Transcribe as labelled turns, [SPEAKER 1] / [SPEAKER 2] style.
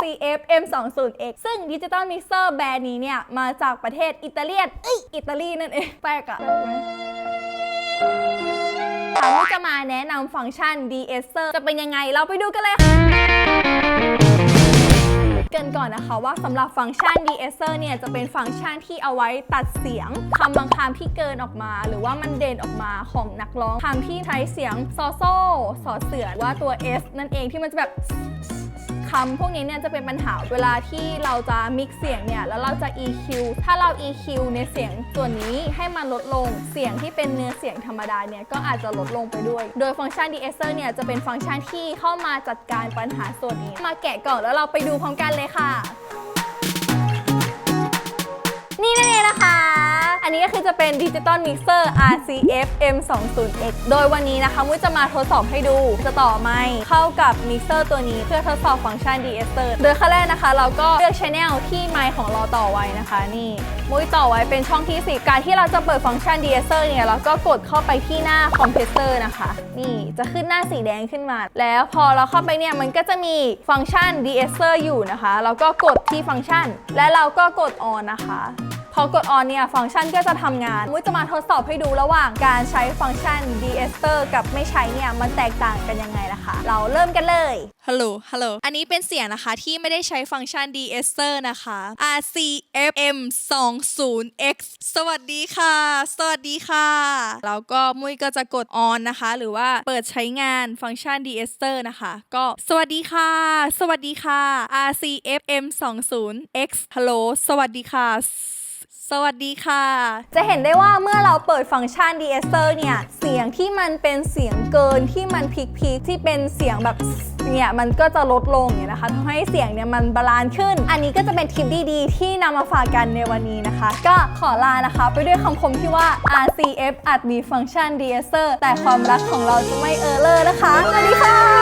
[SPEAKER 1] C F M20X ซึ่ง Digital Mixer แบรนด์นี้เนี่ย มาจากประเทศอิตาเลียนอ,อิตาลีนั่นเอง แปลกอะถามว่าจะมาแนะนำฟังก์ชัน de-esser จะเป็นยังไงเราไปดูกันเลยค่ะเกินก่อนนะคะว่าสำหรับฟังก์ชัน de-esser เนี่ยจะเป็นฟังก์ชันที่เอาไว้ตัดเสียงคำบางคำที่เกินออกมา หรือว่ามันเด่นออกมาของนักร้องคำที่ใช้เสียงซอโซ่สอเสือหรือว่าตัว S นั่นเองที่มันจะแบบ คำพวกนี้เนี่ยจะเป็นปัญหาเวลาที่เราจะมิกเสียงเนี่ยแล้วเราจะ EQ ถ้าเรา EQ ในเสียงตัวนี้ให้มันลดลงเสียงที่เป็นเนื้อเสียงธรรมดาเนี่ยก็อาจจะลดลงไปด้วย โดยฟังก์ชัน de-esser เนี่ยจะเป็นฟังก์ชันที่เข้ามาจัดการปัญหาส่วนนี้ มาแกะกล่องแล้วเราไปดูพร้อมกันเลยค่ะ นนี้ก็คือจะเป็น Digital Mixer RCF M20X โดยวันนี้นะคะมุ้ยจะมาทดสอบให้ดู จะต่อไมค์เข้ากับมิกเซอร์ตัวนี้เพื่อทดสอบฟังก์ชัน de-esser โดยขั้นแรกนะคะ เราก็เลือก Channel ที่ไมค์ของเราต่อไว้นะคะนี่มุ้ยต่อไว้เป็นช่องที่ 10 การที่เราจะเปิดฟังก์ชัน de-esser เนี่ยเราก็กดเข้าไปที่หน้าคอมเพรสเซอร์นะคะ นี่จะขึ้นหน้าสีแดงขึ้นมา แล้วพอเราเข้าไปเนี่ยมันก็จะมีฟังก์ชัน de-esser อยู่นะคะเราก็กดที่ฟังก์ชัน และเราก็กด on นะคะ พอกด on เนี่ยฟังก์ชันก็จะทำงาน มุ้ยจะมาทดสอบให้ดูระหว่างการใช้ฟังก์ชัน Dester กับไม่ใช้เนี่ยมันแตกต่างกันยังไงนะคะ เราเริ่มกันเลย
[SPEAKER 2] ฮัลโหลฮัลโหลอันนี้เป็นเสียงนะคะที่ไม่ได้ใช้ฟังก์ชัน de-esser นะคะ RCFM 2 0 X สวัสดีค่ะ สวัสดีค่ะ แล้วก็มุ้ยก็จะกด on นะคะ หรือว่าเปิดใช้งานฟังก์ชัน de-esser นะคะ ก็สวัสดีค่ะ สวัสดีค่ะ RCFM 2 0 X ฮัลโหลสวัสดีค่ะ สวัสดีค่ะ
[SPEAKER 1] จะเห็นได้ว่าเมื่อเราเปิดฟังก์ชัน de-ester เนี่ย เสียงที่มันเป็นเสียงเกินที่มันพีคๆที่เป็นเสียงแบบเนี่ยมันก็จะลดลงเนี่ยนะคะทำให้เสียงเนี่ยมันบาลานซ์ขึ้น อันนี้ก็จะเป็นทิปดีๆ ที่นำมาฝากกันในวันนี้นะคะ ก็ขอลานะคะ ไปด้วยคำคมที่ว่า RCF อาจมีฟังก์ชัน de-ester แต่ความรักของเราจะไม่เออเลอร์นะคะสวัสดีค่ะ